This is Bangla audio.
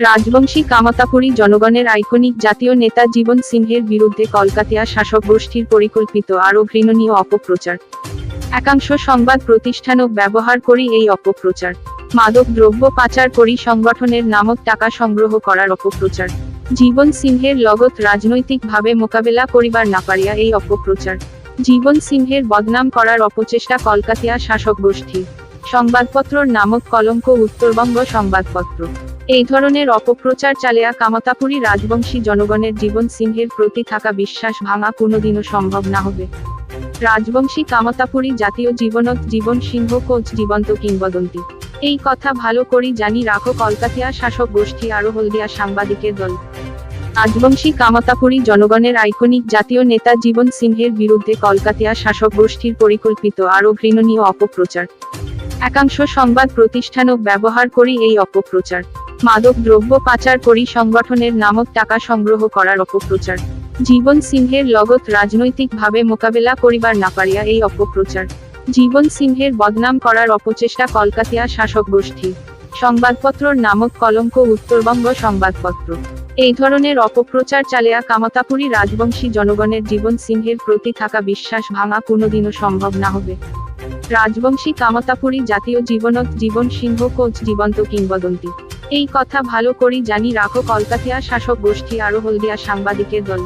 রাজবংশী কামতাপুরী জনগণের আইকনিক জাতীয় নেতা জীবন সিংহের বিরুদ্ধে কলকাতিয়া শাসক গোষ্ঠীর পরিকল্পিত আরও ঘৃণনীয় অপপ্রচার। একাংশ সংবাদ প্রতিষ্ঠানক ব্যবহার করি এই অপপ্রচার। মাদক দ্রব্য পাচার করি সংগঠনের নামক টাকা সংগ্রহ করার অপপ্রচার। জীবন সিংহের লগত রাজনৈতিকভাবে মোকাবেলা করিবার না পারিয়া এই অপপ্রচার। জীবন সিংহের বদনাম করার অপচেষ্টা কলকাতিয়া শাসক গোষ্ঠী সংবাদপত্রর নামক কলঙ্ক উত্তরবঙ্গ সংবাদপত্র। এই ধরনের অপপ্রচার চালিয়া কামতাপুরী রাজবংশী জনগণের জীবন সিংহের প্রতি থাকা বিশ্বাস ভাঙা কোনোদিনও সম্ভব না হবে। রাজবংশী কামতাপুরী জাতীয় জীবনত জীবন সিংহ কোচ জীবন্ত কিংবদন্তি। এই কথা ভালো করি জানি রাখো কলকাতিয়া শাসক গোষ্ঠী আরও হলদিয়া সাংবাদিকের দল। রাজবংশী কামতাপুরী জনগণের আইকনিক জাতীয় নেতা জীবন সিংহের বিরুদ্ধে কলকাতিয়া শাসক গোষ্ঠীর পরিকল্পিত আরও ঘৃণনীয় অপপ্রচার। একাংশ সংবাদ প্রতিষ্ঠানক ব্যবহার করি এই অপপ্রচার। মাদক দ্রব্য পাচার করি সংগঠনের নামক টাকা সংগ্রহ করার অপপ্রচার। জীবন সিংহের লগত রাজনৈতিকভাবে মোকাবেলা করিবার না পারিয়া এই অপপ্রচার। জীবন সিংহের বদনাম করার অপচেষ্টা কলকাতিয়া শাসক গোষ্ঠী। সংবাদপত্রর নামক কলঙ্ক উত্তরবঙ্গ সংবাদপত্র। এই ধরনের অপপ্রচার চালিয়া কামতাপুরী রাজবংশী জনগণের জীবন সিংহের প্রতি থাকা বিশ্বাস ভাঙা কোনোদিনও সম্ভব না হবে। রাজবংশী কামতাপুরী জাতীয় জীবনত জীবন সিংহ কোচ জীবন্ত কিংবদন্তি। এই কথা ভালো করেই জানি রাখো কলকাতিয়া শাসক গোষ্ঠী আরও হলদিয়া সাংবাদিকের দল।